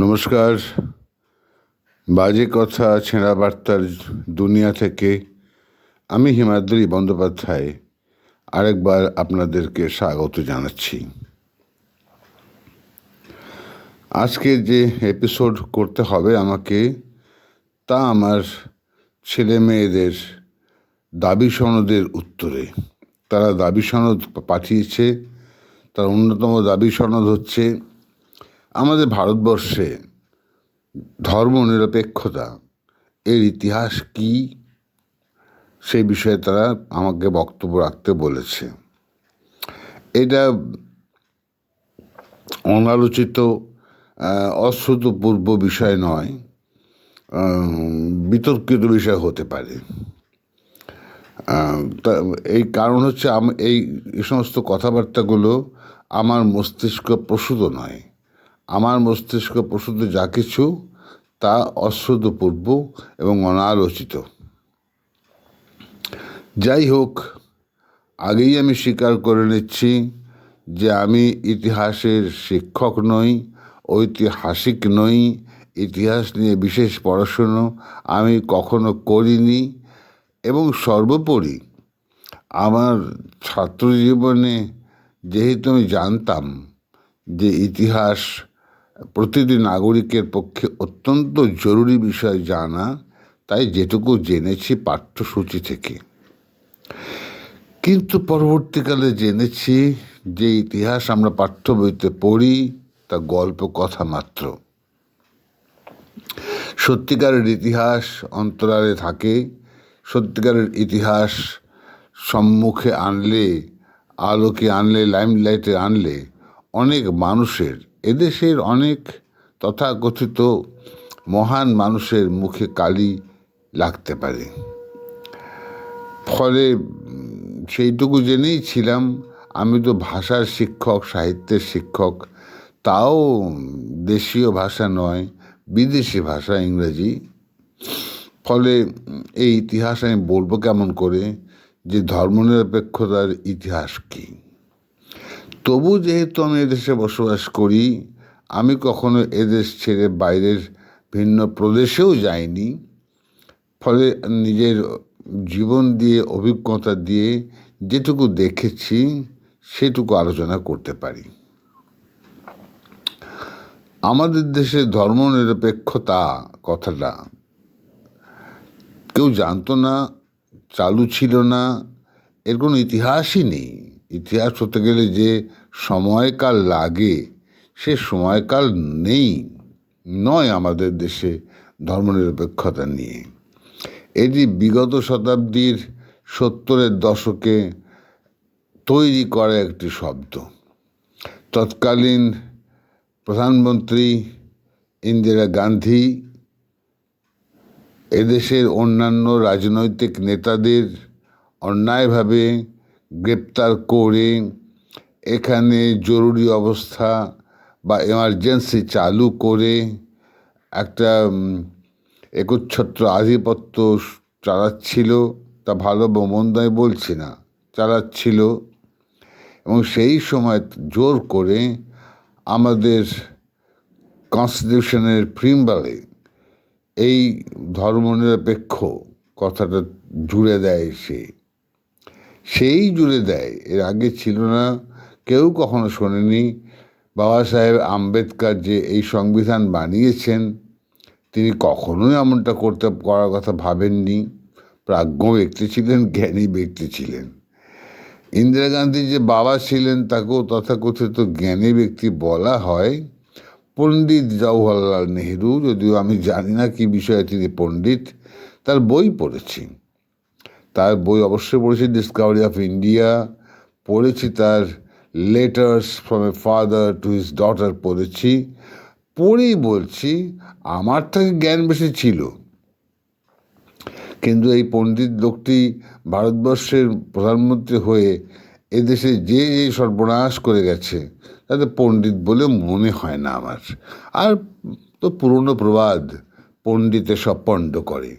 নমস্কার। বাজে কথা, ছেঁড়া বার্তার দুনিয়া থেকে। আমি হিমাদ্রি বন্দ্যোপাধ্যায়। আরেকবার আপনাদেরকে স্বাগত জানাচ্ছি। আজকে যে এপিসোড করতে হবে আমাকে, তা আমার ছেলে মেয়েদের দাবি সনদের উত্তরে। তারা দাবি সনদ পাঠিয়েছে। তার অন্যতম দাবি সনদ হচ্ছে আমাদের ভারতবর্ষে ধর্মনিরপেক্ষতা, এর ইতিহাস কি? সেই বিষয়ে তারা আমাকে বক্তব্য রাখতে বলেছে। এটা অনালোচিত অশ্রুতপূর্ব বিষয় নয় বিতর্কিত বিষয় হতে পারে। এই কারণ হচ্ছে এই সমস্ত কথাবার্তাগুলো আমার মস্তিষ্ক প্রসূত নয়। আমার মস্তিষ্ক প্রসূত যা কিছু, তা অশ্রুতপূর্ব এবং অনালোচিত। যাই হোক, আগেই আমি স্বীকার করে নিচ্ছি যে আমি ইতিহাসের শিক্ষক নই, ঐতিহাসিক নই, ইতিহাস নিয়ে বিশেষ পড়াশুনো আমি কখনো করিনি এবং সর্বোপরি আমার ছাত্র জীবনে যেহেতু আমি জানতাম যে ইতিহাস প্রতিটি নাগরিকের পক্ষে অত্যন্ত জরুরি বিষয় জানা, তাই যেটুকু জেনেছি পাঠ্যসূচি থেকে। কিন্তু পরবর্তীকালে জেনেছি যে ইতিহাস আমরা পাঠ্য বইতে পড়ি, তা গল্প কথা মাত্র। সত্যিকারের ইতিহাস অন্তরালে থাকে, সত্যিকারের ইতিহাস সম্মুখে আনলে, আলোকে আনলে লাইমলাইটে আনলে অনেক মানুষের এদেশের অনেক তথাকথিত মহান মানুষের মুখে কালি লাগতে পারে। ফলে সেইটুকু জেনেই ছিলাম, আমি তো ভাষার শিক্ষক, সাহিত্যের শিক্ষক, তাও দেশীয় ভাষা নয়, বিদেশি ভাষা, ইংরেজি। ফলে এই ইতিহাস আমি বলব কেমন করে যে ধর্মনিরপেক্ষতার ইতিহাস কী? তবু যেহেতু আমি এদেশে বসবাস করি, আমি কখনো এদেশ ছেড়ে বাইরের ভিন্ন প্রদেশেও যাইনি। ফলে নিজের জীবন দিয়ে, অভিজ্ঞতা দিয়ে যেটুকু দেখেছি, সেটুকু আলোচনা করতে পারি। আমাদের দেশে ধর্মনিরপেক্ষতা কথাটা কেউ জানতো না, চালু ছিল না, এর কোনো ইতিহাসই নেই। ইতিহাস হতে গেলে যে সময়কাল লাগে, সে সময়কাল নেই, নয় আমাদের দেশে ধর্মনিরপেক্ষতা নিয়ে। এটি বিগত শতাব্দীর সত্তরের দশকে তৈরি করা একটি শব্দ। তৎকালীন প্রধানমন্ত্রী ইন্দিরা গান্ধী এদেশের অন্যান্য রাজনৈতিক নেতাদের অন্যায়ভাবে গ্রেপ্তার করে এখানে জরুরি অবস্থা বা এমার্জেন্সি চালু করে একটা একচ্ছত্র আধিপত্য চালাচ্ছিল। তা ভালো বা আমি বলছি না, চালাচ্ছিল। এবং সেই সময় জোর করে আমাদের কনস্টিটিউশনের প্রিম্বালে এই ধর্মনিরপেক্ষ কথাটা জুড়ে দেয় সে। সেই জুড়ে দেয়। এর আগে ছিল না, কেউ কখনো শোনেনি। বাবা সাহেব আম্বেদকর যে এই সংবিধান বানিয়েছেন, তিনি কখনোই এমনটা করতে, করার কথা ভাবেননি। প্রাজ্ঞ ব্যক্তি ছিলেন, জ্ঞানী ব্যক্তি ছিলেন। ইন্দিরা গান্ধী যে বাবা ছিলেন, তাকেও তথাকথিত জ্ঞানী ব্যক্তি বলা হয় পণ্ডিত জওহরলাল নেহরু। যদিও আমি জানি না কি বিষয়ে তিনি পণ্ডিত, তার বই পড়েছি। তার বই অবশ্যই পড়েছি ডিসকাভারি অফ ইন্ডিয়া পড়েছি তার letters from a father to his daughter পড়েছি। পড়েই বলছি, আমার থেকে জ্ঞান বেশি ছিল। কিন্তু এই পণ্ডিত লোকটি ভারতবর্ষের প্রধানমন্ত্রী হয়ে এদেশে যে যে সর্বনাশ করে গেছে, তাতে পণ্ডিত বলে মনে হয় না আমার। আর তো পুরনো প্রবাদ পণ্ডিতে সব পণ্ড করে।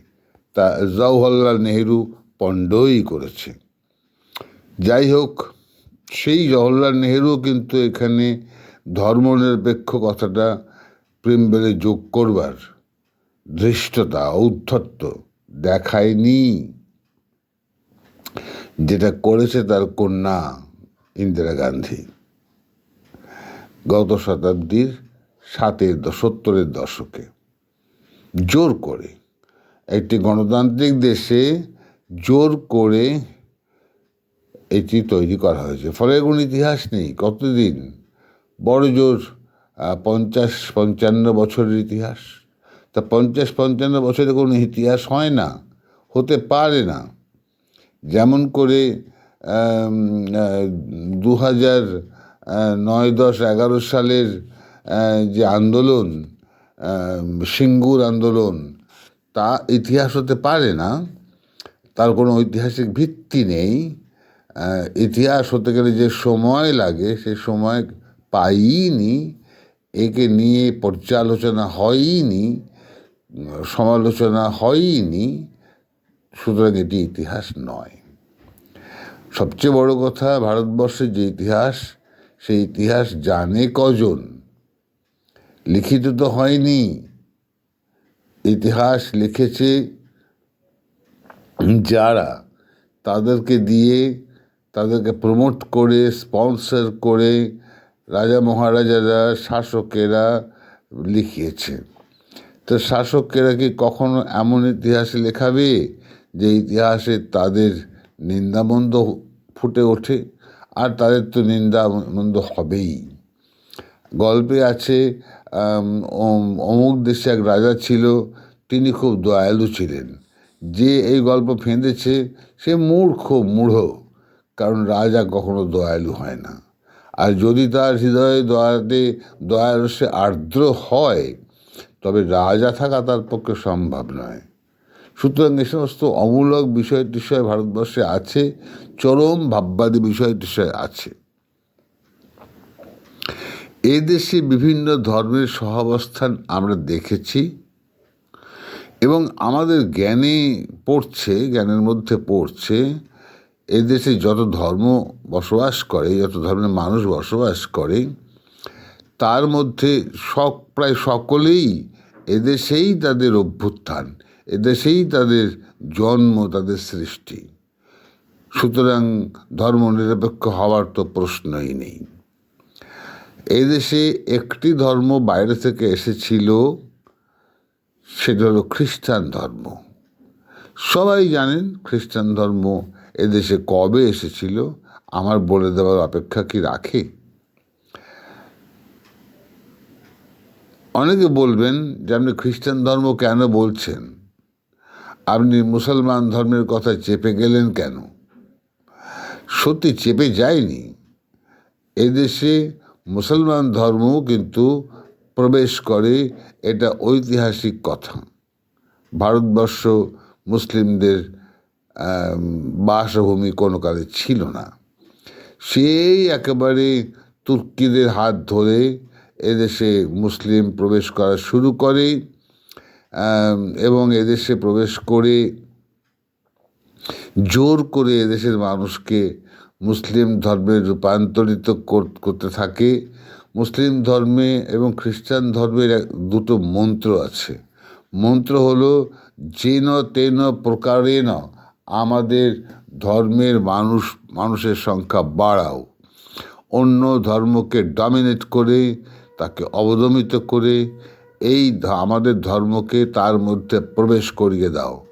তা জওহরলাল নেহেরু পণ্ডই করেছে। যাই হোক, সেই জওহরলাল নেহেরু কিন্তু এখানে ধর্মনিরপেক্ষ কথাটা প্রেম বেলে যোগ করবার ধৃষ্টতা, ঔদ্ধত্য দেখায়নি। যেটা করেছে তার কন্যা ইন্দিরা গান্ধী। গত শতাব্দীর সাতের সত্তরের দশকে। জোর করে একটি গণতান্ত্রিক দেশে জোর করে এটি তৈরি করা হয়েছে। ফলে এর কোনো ইতিহাস নেই। কতদিন? বড় জোর পঞ্চাশ, পঞ্চান্ন বছরের ইতিহাস। তা পঞ্চাশ, পঞ্চান্ন বছরে কোনো ইতিহাস হয় না, হতে পারে না। যেমন করে দু হাজার নয় দশ এগারো সালের যে আন্দোলন সিঙ্গুর আন্দোলন, তা ইতিহাস হতে পারে না। তার কোনো ঐতিহাসিক ভিত্তি নেই। ইতিহাস হতে গেলে যে সময় লাগে, সে সময় পাইনি, একে নিয়ে পর্যালোচনা হয়নি, সমালোচনা হয়নি, সুতরাং এটি ইতিহাস নয়। সবচেয়ে বড় কথা ভারতবর্ষের যে ইতিহাস, সেই ইতিহাস জানে কজন? লিখিত তো হয়নি। ইতিহাস লিখেছে যারা তাদেরকে দিয়ে, তাদেরকে প্রমোট করে স্পন্সর করে রাজা মহারাজারা, শাসকেরা লিখিয়েছে। তো শাসকেরা কি কখনো এমন ইতিহাস লেখাবে যে ইতিহাসে তাদের নিন্দামন্দ ফুটে ওঠে? আর তাদের তো নিন্দামন্দ হবেই। গল্পে আছে অমুক দেশে এক রাজা ছিল, তিনি খুব দয়ালু ছিলেন। যে এই গল্প ফেঁদেছে, সে মূর্খ, মূঢ়। কারণ রাজা কখনো দয়ালু হয় না। আর যদি তার হৃদয়ে দয়াতে, দয়ার সে আর্দ্র হয়, তবে রাজা থাকা তার পক্ষে সম্ভব নয়। সুতরাং এ সমস্ত অমূলক বিষয় টিষয় ভারতবর্ষে আছে, চরম ভাববাদী বিষয় টিষয় আছে। এদেশে বিভিন্ন ধর্মের সহাবস্থান আমরা দেখেছি। এবং আমাদের জ্ঞানে পড়ছে, জ্ঞানের মধ্যে পড়ছে এদেশে যত ধর্ম বসবাস করে, যত ধর্মের মানুষ বসবাস করে, তার মধ্যে সব প্রায় সকলেই এদেশেই তাদের অভ্যুত্থান এদেশেই তাদের জন্ম, তাদের সৃষ্টি। সুতরাং ধর্ম নিরপেক্ষ হওয়ার তো প্রশ্নই নেই। এদেশে একটি ধর্ম বাইরে থেকে এসেছিল সেটা হলো খ্রিস্টান ধর্ম। সবাই জানেন খ্রিস্টান ধর্ম এদেশে কবে এসেছিল, আমার বলে দেওয়ার অপেক্ষা কি রাখে? অনেকে বলবেন যে আপনি খ্রিস্টান ধর্ম কেন বলছেন? আপনি মুসলমান ধর্মের কথা চেপে গেলেন কেন? সত্যি চেপে যায়নি? এদেশে মুসলমান ধর্ম কিন্তু প্রবেশ করে এটা ঐতিহাসিক কথা। ভারতবর্ষ মুসলিমদের বাসভূমি কোনো কালে ছিল না। সেই একেবারে তুর্কিদের হাত ধরে এদেশে মুসলিম প্রবেশ করা শুরু করে এবং এদেশে প্রবেশ করে জোর করে এদেশের মানুষকে মুসলিম ধর্মে রূপান্তরিত করতে থাকে। মুসলিম ধর্মে এবং খ্রিস্টান ধর্মের দুটো মন্ত্র আছে। মন্ত্র হলো, যেন তেন প্রকারেণ আমাদের ধর্মের মানুষ, মানুষের সংখ্যা বাড়াও। অন্য ধর্মকে ডমিনেট করে, তাকে অবদমিত করে, এই আমাদের ধর্মকে তার মধ্যে প্রবেশ করিয়ে দাও।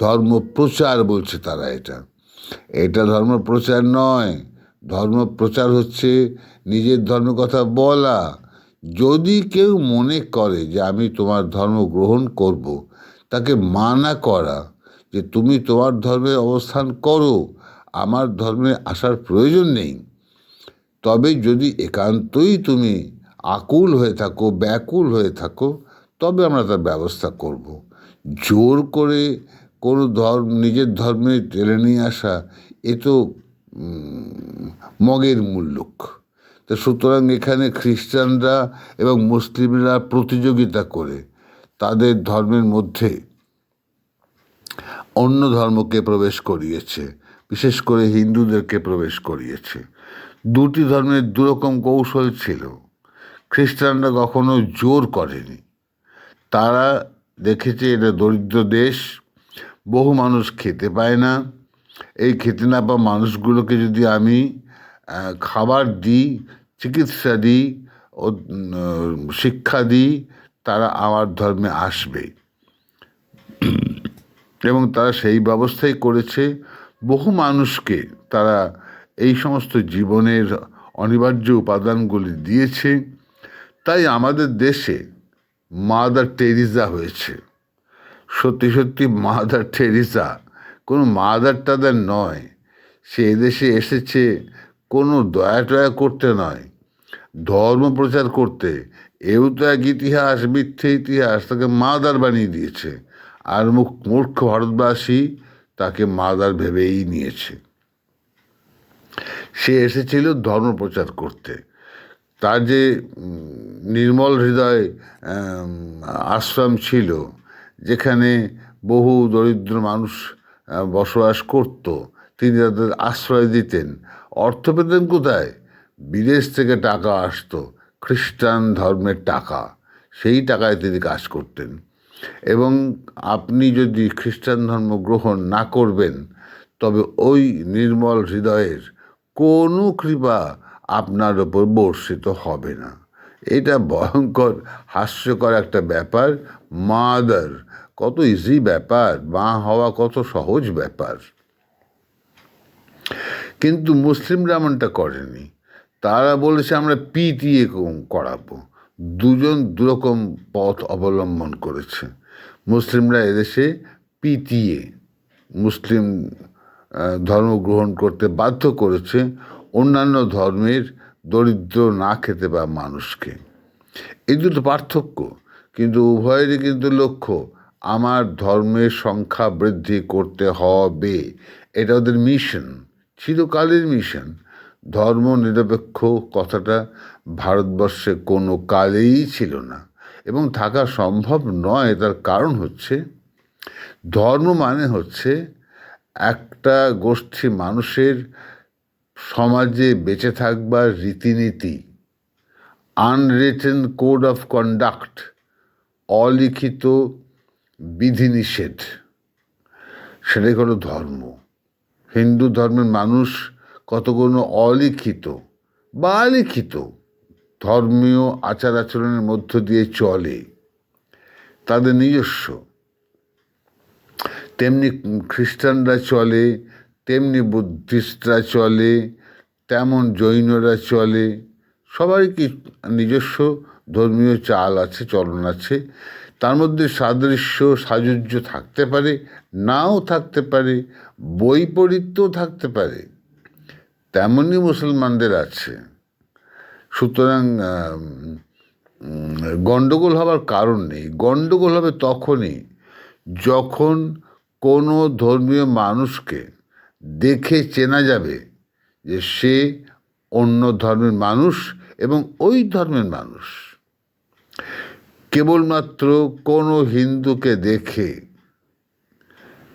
ধর্ম প্রচার বলছে তারা এটা। এটা ধর্ম প্রচার নয়। ধর্ম প্রচার হচ্ছে, নিজের ধর্ম কথা বলা। যদি কেউ মনে করে যে আমি তোমার ধর্ম গ্রহণ করব, তাকে মানা করা যে তুমি তোমার ধর্মে অবস্থান করো, আমার ধর্মে আসার প্রয়োজন নেই। তবে যদি একান্তই তুমি আকুল হয়ে থাকো, ব্যাকুল হয়ে থাকো, তবে আমরা তার ব্যবস্থা করব। জোর করে কোনো ধর্ম, নিজের ধর্মে টেনে নিয়ে আসা, এ তো মগের মূল্যক তো সুতরাং এখানে খ্রিস্টানরা এবং মুসলিমরা প্রতিযোগিতা করে তাদের ধর্মের মধ্যে অন্য ধর্মকে প্রবেশ করিয়েছে, বিশেষ করে হিন্দুদেরকে প্রবেশ করিয়েছে। দুটি ধর্মের দুরকম কৌশল ছিল। খ্রিস্টানরা কখনো জোর করেনি। তারা দেখেছে এটা দরিদ্র দেশ, বহু মানুষ খেতে পায় না। এই খেতে না পাওয়া মানুষগুলোকে যদি আমি খাবার দিই, চিকিৎসা দিই, ও শিক্ষা দিই, তারা আমার ধর্মে আসবে। এবং তারা সেই ব্যবস্থাই করেছে। বহু মানুষকে তারা এই সমস্ত জীবনের অনিবার্য উপাদানগুলি দিয়েছে। তাই আমাদের দেশে মাদার টেরিজা হয়েছে। সত্যি সত্যি মাদার টেরিজা কোনো মাদার টাদার নয়। সে এদেশে এসেছে কোনো দয়া টয়া করতে নয়। ধর্ম প্রচার করতে। এও তো এক ইতিহাস, মিথ্যে ইতিহাস তাকে মাদার বানিয়ে দিয়েছে। আর মুখ মূর্খ ভারতবাসী তাকে মাদার ভেবেই নিয়েছে। সে এসেছিল ধর্ম প্রচার করতে। তার যে নির্মল হৃদয় আশ্রম ছিল, যেখানে বহু দরিদ্র মানুষ বসবাস করত। তিনি তাদের আশ্রয় দিতেন। অর্থ পেতেন কোথায়? বিদেশ থেকে টাকা আসতো, খ্রিস্টান ধর্মের টাকা। সেই টাকায় তিনি কাজ করতেন। এবং আপনি যদি খ্রিস্টান ধর্ম গ্রহণ না করবেন, তবে ওই নির্মল হৃদয়ের কোনো কৃপা আপনার ওপর বর্ষিত হবে না। এটা ভয়ঙ্কর, হাস্যকর একটা ব্যাপার। মাদার কত ইজি ব্যাপার মা হওয়া কত সহজ ব্যাপার। কিন্তু মুসলিমরা এমনটা করেনি। তারা বলেছে, আমরা পি পিটিএ করাবো। দুজন দুরকম পথ অবলম্বন করেছে। মুসলিমরা এদেশে পিটিএ, মুসলিম ধর্ম গ্রহণ করতে বাধ্য করেছে অন্যান্য ধর্মের দরিদ্র না খেতে পাওয়া মানুষকে। এই দুটো পার্থক্য। কিন্তু উভয়েরই কিন্তু লক্ষ্য আমার ধর্মের সংখ্যা বৃদ্ধি করতে হবে। এটা ওদের মিশন চিরকালের মিশন ধর্ম নিরপেক্ষ কথাটা ভারতবর্ষে কোনো কালেই ছিল না। এবং থাকা সম্ভব নয়, তার কারণ হচ্ছে, ধর্ম মানে হচ্ছে একটা গোষ্ঠী মানুষের সমাজে বেঁচে থাকবার রীতিনীতি। আনরিটেন কোড অফ কন্ডাক্ট অলিখিত বিধিনিষেধ। সেটাই হলো ধর্ম। হিন্দু ধর্মের মানুষ কতগুলো অলিখিত বা লিখিত ধর্মীয় আচার আচরণের মধ্য দিয়ে চলে। তাদের নিজস্ব। তেমনি খ্রিস্টানরা চলে, তেমনি বুদ্ধিস্টরা চলে, তেমন জৈনরা চলে। সবারই কি নিজস্ব ধর্মীয় চাল আছে, চলন আছে। তার মধ্যে সাদৃশ্য, সাযুজ্য থাকতে পারে, নাও থাকতে পারে বৈপরীত্যও থাকতে পারে। তেমনই মুসলমানদের আছে। সুতরাং গণ্ডগোল হবার কারণ নেই। গণ্ডগোল হবে তখনই যখন কোনো ধর্মীয় মানুষকে দেখে চেনা যাবে যে সে অন্য ধর্মের মানুষ এবং ওই ধর্মের মানুষ। কেবলমাত্র কোনো হিন্দুকে দেখে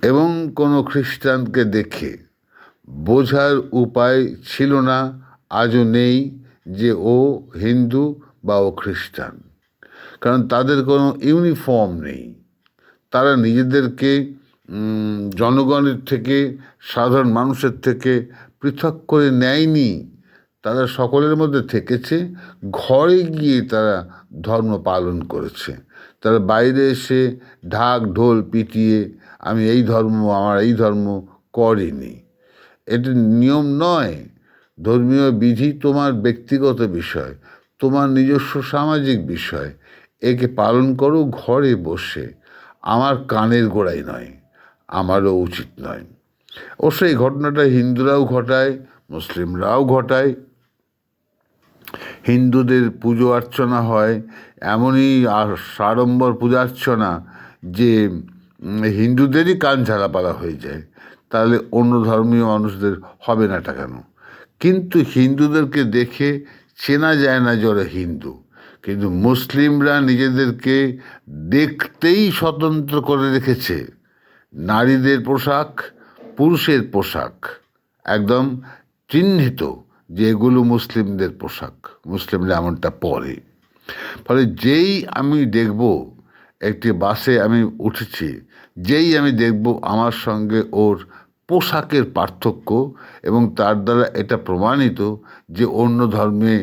এবং কোনো খ্রিস্টানকে দেখে বোঝার উপায় ছিল না, আজও নেই যে ও হিন্দু বা ও খ্রিস্টান। কারণ তাদের কোনো ইউনিফর্ম নেই। তারা নিজেদেরকে জনগণের থেকে, সাধারণ মানুষের থেকে পৃথক করে নেয়নি। তারা সকলের মধ্যে থেকেছে। ঘরে গিয়ে তারা ধর্ম পালন করেছে। তারা বাইরে এসে ঢাক ঢোল পিটিয়ে, আমি এই ধর্ম, আমার এই ধর্ম করেনি। এটা নিয়ম নয়। ধর্মীয় বিধি তোমার ব্যক্তিগত বিষয়, তোমার নিজস্ব সামাজিক বিষয়। একে পালন করো ঘরে বসে। আমার কানের গোড়ায় নয়, আমারও উচিত নয়। অবশ্য এই ঘটনাটা হিন্দুরাও ঘটায়, মুসলিমরাও ঘটায়। হিন্দুদের পুজো অর্চনা হয়, এমনই সাড়ম্বর পূজার্চনা যে হিন্দুদেরই কান ঝালাপালা হয়ে যায়। তাহলে অন্য ধর্মীয় মানুষদের হবে না নাটা কেন? কিন্তু হিন্দুদেরকে দেখে চেনা যায় না যারা হিন্দু। কিন্তু মুসলিমরা নিজেদেরকে দেখতেই স্বতন্ত্র করে রেখেছে। নারীদের পোশাক, পুরুষের পোশাক, একদম চিহ্নিত। যে এগুলো মুসলিমদের পোশাক, মুসলিমরা এমনটা পরে। ফলে যেই আমি দেখব একটি বাসে আমি উঠেছি, যেই আমি দেখব আমার সঙ্গে ওর পোশাকের পার্থক্য এবং তার দ্বারা এটা প্রমাণিত যে অন্য ধর্মে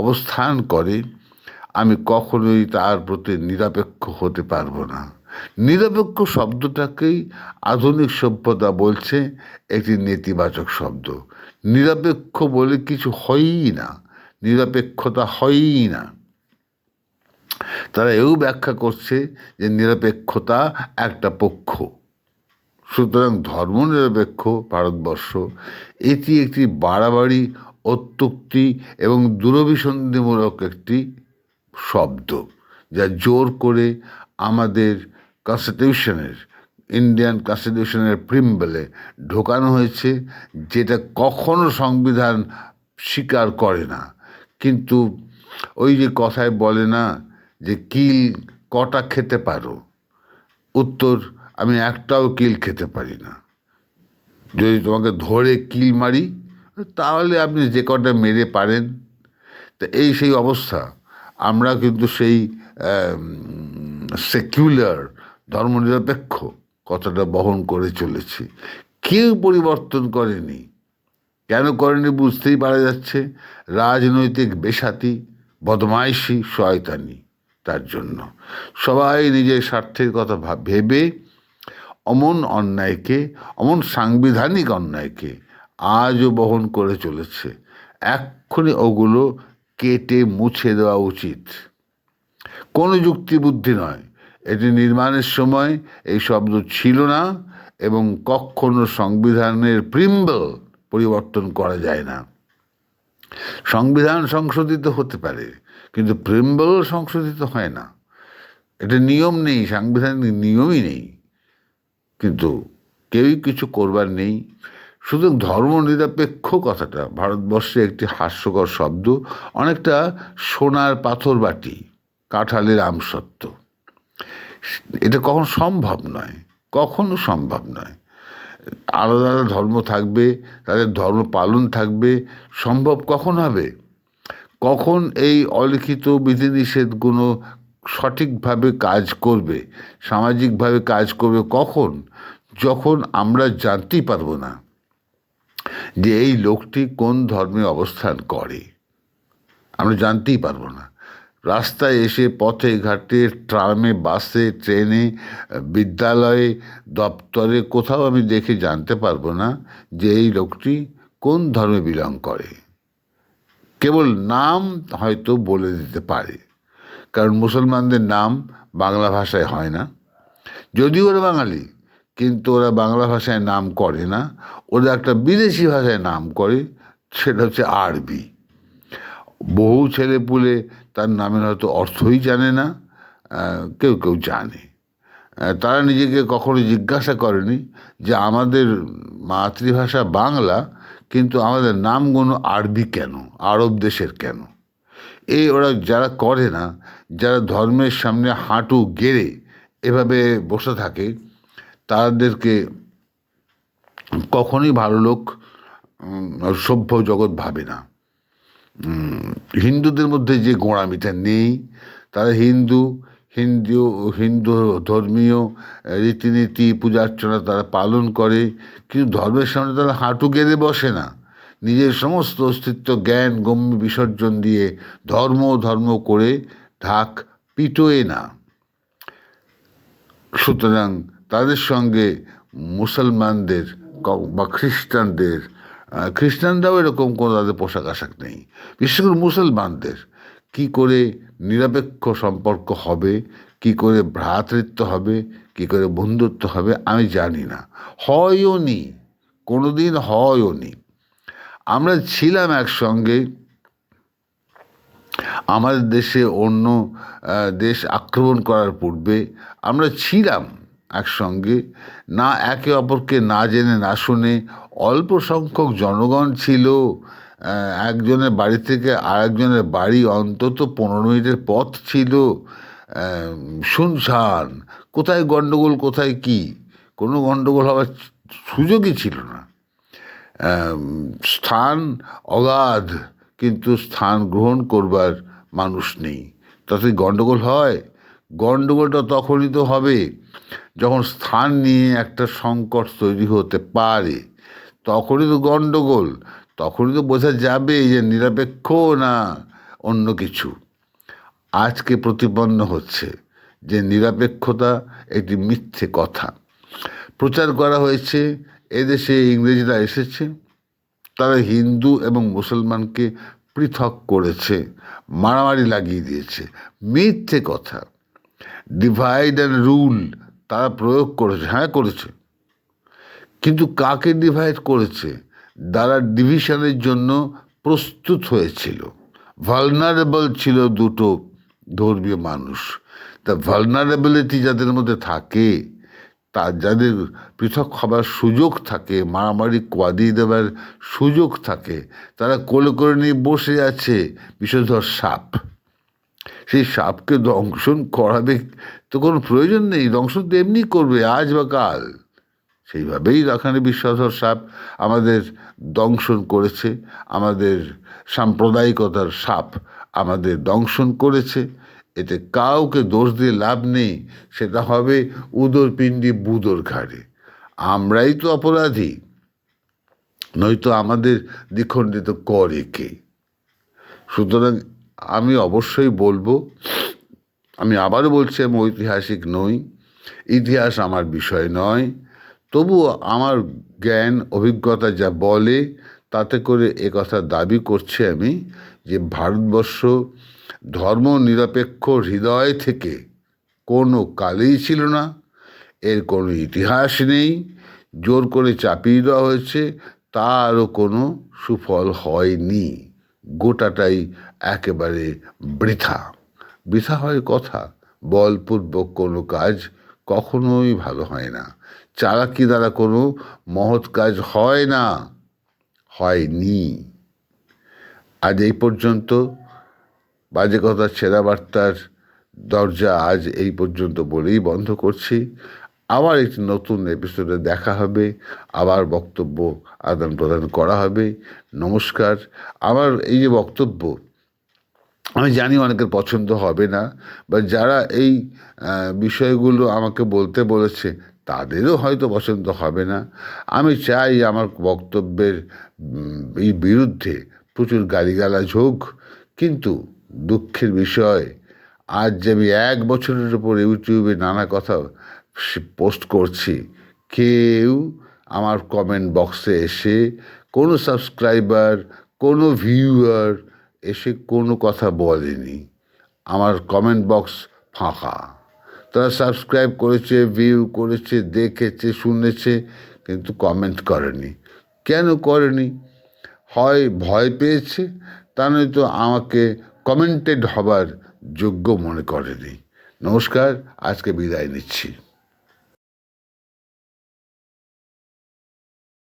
অবস্থান করে, আমি কখনোই তার প্রতি নিরপেক্ষ হতে পারব না। নিরপেক্ষ শব্দটাকেই আধুনিক সভ্যতা বলছে একটি নেতিবাচক শব্দ। নিরপেক্ষ বলে কিছু হয়ই না, নিরপেক্ষতা হয়ই না। তারা এও ব্যাখ্যা করছে যে নিরপেক্ষতা একটা পক্ষ। সুতরাং ধর্মনিরপেক্ষ ভারতবর্ষ, এটি একটি বাড়াবাড়ি, অত্যুক্তি এবং দূরভিসন্ধিমূলক একটি শব্দ, যা জোর করে আমাদের কনস্টিটিউশনের ইন্ডিয়ান কনস্টিটিউশনের প্রিম্বলে ঢোকানো হয়েছে, যেটা কখনো সংবিধান স্বীকার করে না। কিন্তু ওই যে কথায় বলে না যে কিল কটা খেতে পারো? উত্তর, আমি একটাও কিল খেতে পারি না। যদি তোমাকে ধরে কিল মারি, তাহলে আপনি যে কটা মেরে পারেন। তা এই সেই অবস্থা। আমরা কিন্তু সেই সেকুলার ধর্মনিরপেক্ষ, কথাটা বহন করে চলেছে। কেউ পরিবর্তন করেনি। কেন করেনি বুঝতেই পারা যাচ্ছে, রাজনৈতিক বেসাতি, বদমাইশি, শয়তানি তার জন্য। সবাই নিজের স্বার্থের কথা ভাব অমন অন্যায়কে, অমন সাংবিধানিক অন্যায়কে আজও বহন করে চলেছে। এক্ষুনি ওগুলো কেটে মুছে দেওয়া উচিত। কোনো যুক্তিবুদ্ধি নয়। এটি নির্মাণের সময় এই শব্দ ছিল না এবং কখনো সংবিধানের প্রিম্বল পরিবর্তন করা যায় না। সংবিধান সংশোধিত হতে পারে, কিন্তু প্রিম্বল সংশোধিত হয় না। এটা নিয়ম নেই, সাংবিধানিক নিয়মই নেই। কিন্তু কেউই কিছু করবার নেই। শুধু ধর্মনিরপেক্ষ কথাটা, ভারতবর্ষে একটি হাস্যকর শব্দ, অনেকটা সোনার পাথর বাটি কাঁঠালের আমসত্ব এটা কখন সম্ভব নয়, কখনো সম্ভব নয়। আলাদা আলাদা ধর্ম থাকবে, তাদের ধর্ম পালন থাকবে, সম্ভব কখন হবে? কখন এই অলিখিত বিধিনিষেধগুলো সঠিকভাবে কাজ করবে, সামাজিকভাবে কাজ করবে, কখন? যখন আমরা জানতেই পারব না যে এই লোকটি কোন ধর্মে অবস্থান করে। আমরা জানতেই পারব না। রাস্তায় এসে পথে ঘাটে, ট্রামে, বাসে, ট্রেনে, বিদ্যালয়ে, দপ্তরে কোথাও আমি দেখে জানতে পারব না যে এই লোকটি কোন ধর্মে বিলং করে। কেবল নাম হয়তো বলে দিতে পারে, কারণ মুসলমানদের নাম বাংলা ভাষায় হয় না। যদিও ওরা বাঙালি, কিন্তু ওরা বাংলা ভাষায় নাম করে না। ওরা একটা বিদেশি ভাষায় নাম করে, সেটা হচ্ছে আরবি। বহু ছেলে পুলে তার নামের হয়তো অর্থই জানে না কেউ কেউ জানে। তারা নিজেকে কখনো জিজ্ঞাসা করেনি যে আমাদের মাতৃভাষা বাংলা, কিন্তু আমাদের নামগুলো আরবি কেন, আরব দেশের কেন? এই ওরা যারা করে না, যারা ধর্মের সামনে হাঁটু গেড়ে এভাবে বসে থাকে, তাদেরকে কখনোই ভালো লোক সভ্য জগৎ ভাবে না। হিন্দুদের মধ্যে যে গোঁড়ামিটা নেই তারা হিন্দু হিন্দু হিন্দু ধর্মীয় রীতিনীতি, পূজা অর্চনা তারা পালন করে, কিন্তু ধর্মের সামনে তারা হাঁটু গেড়ে বসে না। নিজের সমস্ত অস্তিত্ব, জ্ঞান, গম্য বিসর্জন দিয়ে ধর্ম ধর্ম করে ঢাক পিটোয় না। সুতরাং তাদের সঙ্গে মুসলমানদের বা খ্রিস্টানদের খ্রিস্টানরাও এরকম কোনো তাদের পোশাক আশাক নেই। বিশেষ করে মুসলমানদের। কি করে নিরপেক্ষ সম্পর্ক হবে, কি করে ভ্রাতৃত্ব হবে, কি করে বন্ধুত্ব হবে, আমি জানি না। হয়ও নি কোনো দিন হয়ও নি। আমরা ছিলাম একসঙ্গে। আমাদের দেশে অন্য দেশ আক্রমণ করার পূর্বে আমরা ছিলাম একসঙ্গে। না একে অপরকে না জেনে, না শুনে অল্প সংখ্যক জনগণ ছিল একজনের বাড়ি থেকে আরেকজনের বাড়ি অন্তত পনেরো মিনিটের পথ ছিল। শুনশান, কোথায় গণ্ডগোল কোথায় কি? কোনো গণ্ডগোল হওয়ার সুযোগই ছিল না। স্থান অগাধ, কিন্তু স্থান গ্রহণ করবার মানুষ নেই। তাতে গণ্ডগোল হয়? গণ্ডগোলটা তখনই তো হবে যখন স্থান নিয়ে একটা সংকট তৈরি হতে পারে। তখনই তো গণ্ডগোল, তখনই তো বোঝা যাবে যে নিরপেক্ষ না অন্য কিছু। আজকে প্রতিপন্ন হচ্ছে যে নিরপেক্ষতা একটি মিথ্যে কথা। প্রচার করা হয়েছে, এদেশে ইংরেজরা এসেছে, তারা হিন্দু এবং মুসলমানকে পৃথক করেছে, মারামারি লাগিয়ে দিয়েছে, মিথ্যে কথা। ডিভাইড অ্যান্ড রুল তারা প্রয়োগ করেছে হ্যাঁ করেছে। কিন্তু কাকে ডিভাইড করেছে? যারা ডিভিশনের জন্য প্রস্তুত হয়েছিল। ভালনারেবল ছিল দুটো ধর্মীয় মানুষ। তা ভালনারেবিলিটি যাদের মধ্যে থাকে, তা যাদের পৃথক হবার সুযোগ থাকে, মারামারি কোয়াদিয়ে দেওয়ার সুযোগ থাকে, তারা কোলে করে নিয়ে বসে আছে বিষধর সাপ। সেই সাপকে দংশন করাবে তো কোনো প্রয়োজন নেই। দংশন তো এমনি করবে আজ বা কাল। সেইভাবেই রাখানে বিশ্বাসর সাপ আমাদের দংশন করেছে, আমাদের সাম্প্রদায়িকতার সাপ আমাদের দংশন করেছে, এতে কাউকে দোষ দিয়ে লাভ নেই, সেটা হবে উদর পিণ্ডি বুদর ঘাড়ে। আমরাই তো অপরাধী, নয়তো আমাদের দ্বিখণ্ডিত করে কে? সুতরাং আমি অবশ্যই বলব, আমি আবারও বলছি, আমি ঐতিহাসিক নই, ইতিহাস আমার বিষয় নয়। তবুও আমার জ্ঞান, অভিজ্ঞতা যা বলে, তাতে করে এ কথা দাবি করছি আমি যে ভারতবর্ষ ধর্ম নিরপেক্ষ হৃদয় থেকে কোনো কালেই ছিল না। এর কোনো ইতিহাস নেই। জোর করে চাপিয়ে দেওয়া হয়েছে। তারও কোনো সুফল হয়নি। গোটাটাই একেবারে বৃথা। বৃথা হয় কথা। বলপূর্বক কোনো কাজ কখনোই ভালো হয় না। চালাকি দ্বারা কোনো মহৎ কাজ হয় না। হয়নি। আজ এই পর্যন্ত বাজে কথা ছেঁড়া বার্তার দরজা আজ এই পর্যন্ত বলেই বন্ধ করছি। আবার একটি নতুন এপিসোডে দেখা হবে। আবার বক্তব্য আদান প্রদান করা হবে। নমস্কার। আমার এই যে বক্তব্য আমি জানি অনেকের পছন্দ হবে না বা যারা এই বিষয়গুলো আমাকে বলতে বলেছে, তাদেরও হয়তো পছন্দ হবে না। আমি চাই আমার বক্তব্যের এই বিরুদ্ধে প্রচুর গালিগালাজ হোক, কিন্তু দুঃখের বিষয়, আজ যে আমি এক বছরের উপর ইউটিউবে নানা কথা পোস্ট করছি, কেউ আমার কমেন্ট বক্সে এসে কোনো সাবস্ক্রাইবার কোনো ভিউয়ার এসে কোনো কথা বলেনি। আমার কমেন্ট বক্স ফাঁকা। তারা সাবস্ক্রাইব করেছে ভিউ করেছে, দেখেছে, শুনেছে, কিন্তু কমেন্ট করেনি। কেন করেনি? হয় ভয় পেয়েছে, তা নয়তো আমাকে কমেন্টেড হবার যোগ্য মনে করেনি। নমস্কার, আজকে বিদায় নিচ্ছি।